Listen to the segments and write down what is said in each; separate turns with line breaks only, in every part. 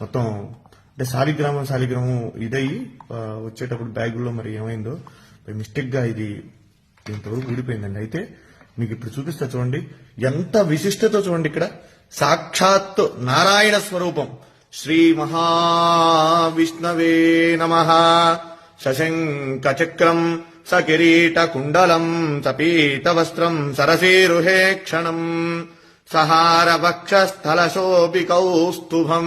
మొత్తం అంటే శాలిగ్రామం శాలిగ్రామం ఇదయ్యి వచ్చేటప్పుడు బ్యాగుల్లో మరి ఏమైందో మిస్టేక్గా ఇది ఇంతవరకు ఊడిపోయిందండి. అయితే మీకు ఇప్పుడు చూపిస్తా చూడండి. ఎంత విశిష్టత చూడండి ఇక్కడ. సాక్షాత్ నారాయణ స్వరూపం. శ్రీ మహావిష్ణవే నమ. శశంక చక్రం సకిరీట కుండలం సపీత వస్త్రం సరసీరుహే క్షణం. సహార వక్షస్థలశోపి శోభికౌస్తుభం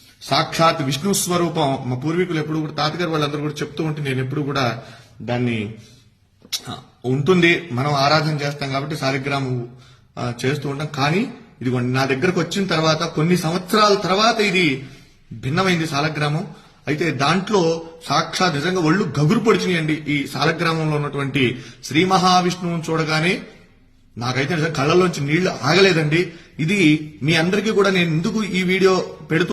సాక్షాత్ విష్ణు స్వరూపం. మా పూర్వీకులు ఎప్పుడు కూడా తాతగారు వాళ్ళందరూ కూడా చెప్తూ ఉంటే నేను ఎప్పుడు కూడా దాన్ని ఉంటుంది. మనం ఆరాధన చేస్తాం కాబట్టి సాలిగ్రామం చేస్తూ ఉంటాం. కానీ ఇదిగోండి నా దగ్గరకు వచ్చిన తర్వాత కొన్ని సంవత్సరాల తర్వాత ఇది భిన్నమైంది సాలగ్రామం. అయితే దాంట్లో సాక్షాత్ నిజంగా ఒళ్ళు గగురు పొడిచినాయండి ఈ సాలగ్రామంలో ఉన్నటువంటి శ్రీ మహావిష్ణువుని చూడగానే. నాకైతే నిజంగా కళ్ళలోంచి నీళ్ళు ఆగలేదండి. ఇది మీ అందరికీ కూడా నేను ఎందుకు ఈ వీడియో పెడుతూ